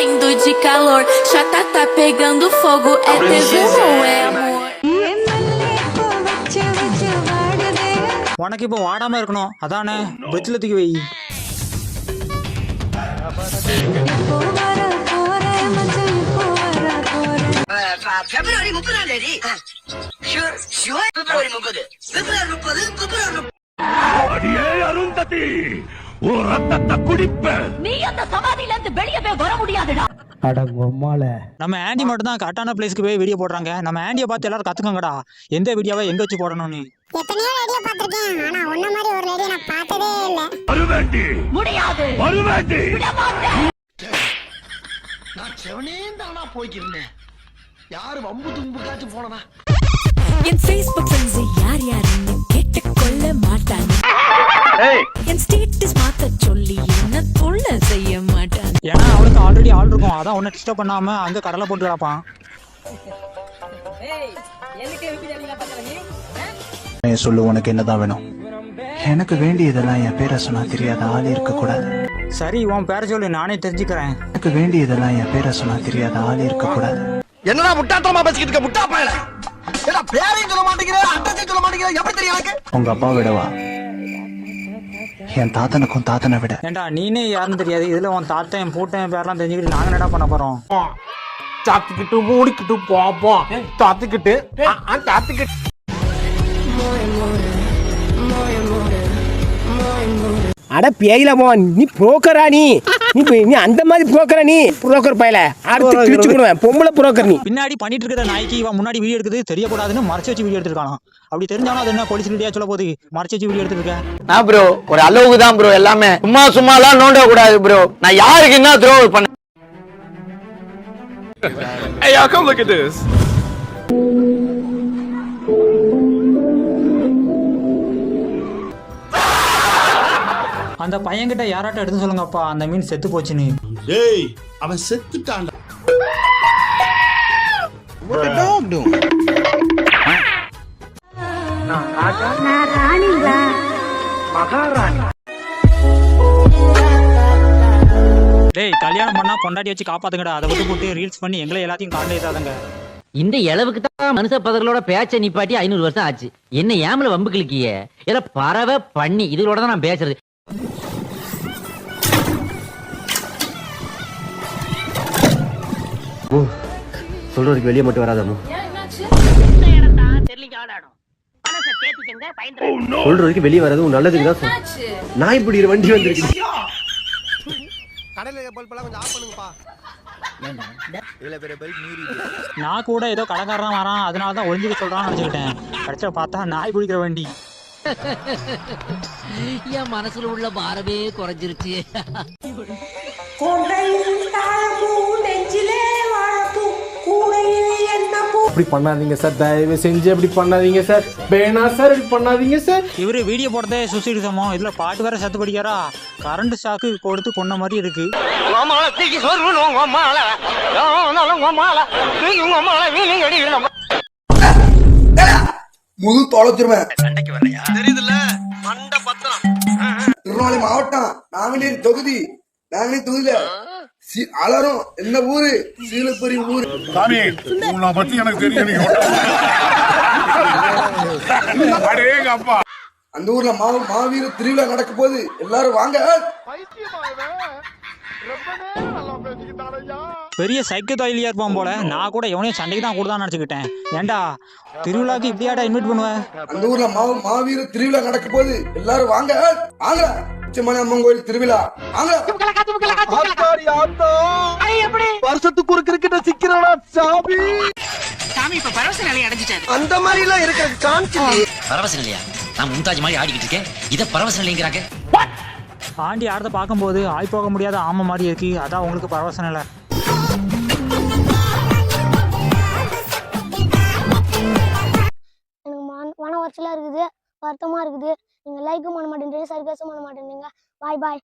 morrendo de calor. Chata tá pegando fogo. É tesão ou é amor? உனக்கு இப்போ வாடாம இருக்கணும். அதானே? பெட்ல தூக்கி வை. பிப்ரவரி முப்பதாம் தேதி ஷூர் ஷூர். பிப்ரவரி முப்பது. பிப்ரவரி முப்பது பிப்ரவரி முப்பது. அடியே அருந்ததி உன் ரத்தத்தை குடிப்பேன் நீ அந்த சமாதியில இருந்து வெளியே போய் வர முடியாதுடா நம்ம ஆண்டி மட்டும் தான் கரெக்டான பிளேஸ்க்கு போய் வீடியோ போடுறாங்க. நம்ம ஆண்டியை பார்த்து எல்லாரும் கத்துக்கங்கடா. எந்த வீடியோவை எங்க வச்சு போடணும்னு? எத்தனையோ ரேடியோ பார்த்திருக்கேன். ஆனா உன்ன மாதிரி ஒரு ரேடியோ நான் பார்த்ததே இல்ல. வருவேண்டி முடியாது. வருவேண்டி விட மாட்டேன். நான் செவனே தானா போய்க்கிருந்தேன். யாரு வம்பு தும்புக்காச்சும் போனனா என் Facebook friends யார் யாருன்னு கேட்டுக்கொள்ள மாட்டாங்க. என் ஸ்டேட்டஸ் மாத்த சொல்லி என்ன தொல்ல செய்ய ஏன்னா அவனுக்கு ஆல்ரெடி ஆள் இருக்கும். அதான் உன்னை டிஸ்டர்ப் பண்ணாம அங்க கடலை போட்டு கிடப்பான். சொல்லு உனக்கு என்னதான் வேணும்? எனக்கு வேண்டியதெல்லாம் என் பேரை சொன்னா தெரியாத ஆள் இருக்க கூடாது சரி உன் பேர சொல்லு நானே தெரிஞ்சுக்கிறேன். எனக்கு வேண்டியதெல்லாம் என் பேரை சொன்னா தெரியாத ஆள் இருக்க கூடாது என்னடா முட்டாத்தனமா பேசிக்கிட்டு இருக்க முட்டா பேரையும் சொல்ல மாட்டேங்கிற அட்ரஸையும் சொல்ல மாட்டேங்கிற எப்படி தெரியும் எனக்கு? உங்க அப்பா விடவா? என் தாத்தனுக்கும் தாத்தனை விட. ஏண்டா நீனே யாருன்னு தெரியாது. இதுல உன் தாத்தன் பூட்டன் பேர்லாம் தெரிஞ்சுக்கிட்டு நாங்க என்னடா பண்ண போறோம்? சாத்திக்கிட்டு மூடிக்கிட்டு போப்போம் சாத்திக்கிட்டு சாத்திக்கிட்டு. அட பேயில மோகன் நீ புரோக்கரா நீ? நீ போய்- நீ அந்த மாதிரி புரோக்கரா நீ? புரோக்கர் பயல. அடுத்து கிழிச்சு விடுவேன். பொம்பளை புரோக்கர் நீ. பின்னாடி பண்ணிட்டு இருக்கிற நாய்க்கு இவன் முன்னாடி வீடியோ எடுக்குது தெரியக்கூடாதுன்னு மறைச்சு வச்சு வீடியோ எடுத்துருக்கானா அப்படி தெரிஞ்சாலும் அது என்ன போலீஸ் வீடியோ சொல்ல போகுது? மறைச்சு வச்சு வீடியோ எடுத்துருக்கேன் நான் ப்ரோ ஒரு அளவுக்கு தான் ப்ரோ எல்லாமே. சும்மா சும்மாலாம் நோண்ட கூடாது ப்ரோ நான் யாருக்கு என்ன த்ரோ பண்ண Hey, y'all, come look at this. அந்த பையன்கிட்ட யாராட்டம் எடுத்து சொல்லுங்கப்பா அந்த மீன் செத்து போச்சுன்னு. டேய் அவன் செத்துட்டான்டா. டேய் கல்யாணம் பண்ணா பொண்டாட்டி வச்சு காப்பாத்துங்கடா. அதை விட்டு போட்டு ரீல்ஸ் பண்ணி எங்களை எல்லாத்தையும் காண்ட ஏதாதங்க இந்த இளவுக்கு தான் மனுஷ பதர்களோட பேச்ச நிப்பாட்டி ஐநூறு வருஷம் ஆச்சு. என்ன ஏமல வம்பு கிழக்கிய ஏதோ பறவை பண்ணி இதுகளோட தான் நான் பேசுறது. சொல்றதுக்கு வெளியே மட்டும் வராதமோ சொல்றதுக்கு வெளியே வராது நல்லதுக்கு தான். நான் இப்படி ஒரு வண்டி வந்திருக்கு கடையில பல்பெல்லாம் கொஞ்சம் ஆஃப் பண்ணுங்கப்பா நான் கூட ஏதோ கடைக்காரன் வரான் அதனால தான் ஒளிஞ்சுக்க சொல்றான்னு நினைச்சுக்கிட்டேன். கடைசியா பார்த்தா நாய் பிடிக்கிற வண்டி. என் மனசுல உள்ள பாரமே குறைஞ்சிருச்சு. அப்படி பண்ணாதீங்க சார். தயவு செஞ்சு அப்படி பண்ணாதீங்க சார். வேணா சார் இப்படி பண்ணாதீங்க சார். இவரு வீடியோ போடுறதே சுசைடு சமம். இதுல பாட்டு வேற சத்து படிக்காரா கரண்ட் ஷாக்கு கொடுத்து கொன்ன மாதிரி இருக்கு. முழு தொலைச்சிருவேன் தெரியுதுல்ல. மண்ட பத்திரம் திருநெல்வேலி மாவட்டம் நாங்குநேரி தொகுதி. நாங்குநேரி தொகுதியில அலரும் என்ன ஊரு? சீலப்பெரி ஊரு. சாமி உன்னை பத்தி எனக்கு தெரியும் அந்த ஊர்ல மா மாவீர திருவிழா நடக்க போது எல்லாரும் வாங்க. பெரிய சைக்கோ தொழிலியா இருப்பான் போல. நான் கூட எவனையும் சண்டைக்கு தான் கூடதான் நினைச்சுக்கிட்டேன். ஏன்டா திருவிழாக்கு இப்படியாடா இன்வைட் பண்ணுவேன் அந்த ஊர்ல மா மாவீர திருவிழா நடக்க போது எல்லாரும் வாங்க. வாங்க. உச்சமணி அம்மன் கோயில் திருவிழா. வருஷத்துக்கு ஒரு கிரிக்கெட்ட சிக்கிறடா சாமி? சாமி இப்ப பரவச நிலை அடைஞ்சிட்டாரு. அந்த மாதிரி எல்லாம் இருக்கிற சான்ஸ் இல்லையே. பரவச நிலையா? நான் மும்தாஜ் மாதிரி ஆடிக்கிட்டு இருக்கேன். இத பரவச நிலைங்கிறாங்க. ஆண்டி ஆடத்தை பார்க்கும்போது ஆய் போக முடியாத ஆமை மாதிரி இருக்கு. அதான் உங்களுக்கு பரவசம் இல்லை வருத்தமாக இருக்குது. நீங்கள் நீங்க லைக்கும் பண்ண மாட்டேன்றீங்க சர்க்கஸும் பண்ண மாட்டேன்றீங்க. பாய் பாய்